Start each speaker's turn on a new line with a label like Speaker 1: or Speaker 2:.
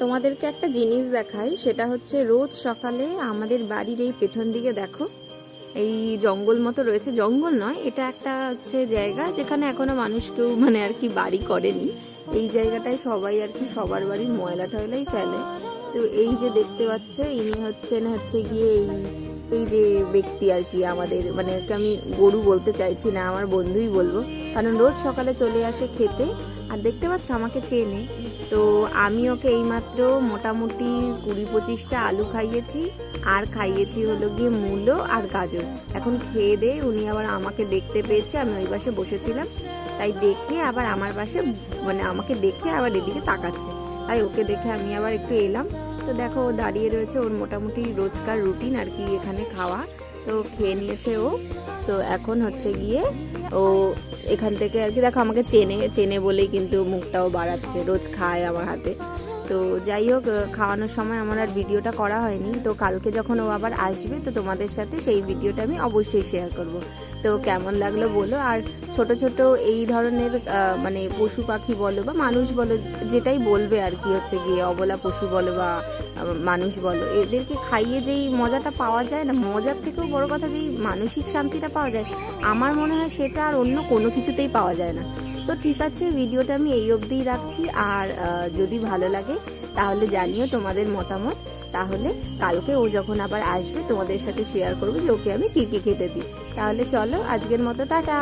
Speaker 1: তোমাদেরকে একটা জিনিস দেখাই, সেটা হচ্ছে রোজ সকালে আমাদের বাড়ির এই পেছন দিকে দেখো, এই জঙ্গল মতো রয়েছে। জঙ্গল নয়, এটা একটা হচ্ছে জায়গা যেখানে এখনও মানুষ কেউ মানে আর কি বাড়ি করেনি। এই জায়গাটায় সবাই আর কি সবার বাড়ির ময়লা টয়লাই ফেলে। তো এই যে দেখতে পাচ্ছ, ইনি হচ্ছেন হচ্ছে গিয়ে এই এই যে ব্যক্তি আর কি আমাদের মানে আমি গরু বলতে চাইছি না, আমার বন্ধুই বলব। কারণ রোজ সকালে চলে আসে খেতে, আর দেখতে পাচ্ছ আমাকে চেনে। তো আমি ওকে এইমাত্র মোটামুটি কুড়ি পঁচিশটা আলু খাইয়েছি, আর খাইয়েছি হলো গিয়ে মূলো আর গাজর। এখন খেয়ে দিয়ে উনি আবার আমাকে দেখতে পেয়েছে, আমি ওই পাশে বসেছিলাম। তাই দেখে আবার আমার পাশে মানে আমাকে দেখে আবার এদিকে তাকাচ্ছে। তাই ওকে দেখে আমি আবার একটু এলাম। তো দেখো, ও দাঁড়িয়ে রয়েছে ওর মোটামুটি রোজকার রুটিন আর কি এখানে খাওয়া। তো খেয়ে নিয়েছে ও। তো এখন হচ্ছে গিয়ে ও এখান থেকে আর কি, দেখো আমাকে চেনে চেনে বলেই কিন্তু মুখটাও বাড়াচ্ছে। রোজ খায় আমার হাতে। তো যাই হোক খাওয়ানোর সময় আমার আর ভিডিওটা করা হয়নি। তো কালকে যখন ও আবার আসবে, তো তোমাদের সাথে সেই ভিডিওটা আমি অবশ্যই শেয়ার করব। তো কেমন লাগল বলো? আর ছোট ছোট এই ধরনের মানে পশু পাখি বলো বা মানুষ বলো, যেটাই বলবে আর কি হচ্ছে গিয়ে, অবলা পশু বলো বা মানুষ বলো, এদেরকে খাইয়ে যেই মজাটা পাওয়া যায় না, মজার থেকেও বড় কথা যেই মানসিক শান্তিটা পাওয়া যায়, আমার মনে হয় সেটা আর অন্য কোনো কিছুতেই পাওয়া যায় না। তো ঠিক আছে, ভিডিওটা আমি এই অবধিই রাখছি। আর যদি ভালো লাগে, তাহলে জানিও তোমাদের মতামত। তাহলে কালকে ও যখন আবার আসবে, তোমাদের সাথে শেয়ার করব যে ওকে আমি কী কী খেতে দিই। তাহলে চলো, আজকের মতো টাটা।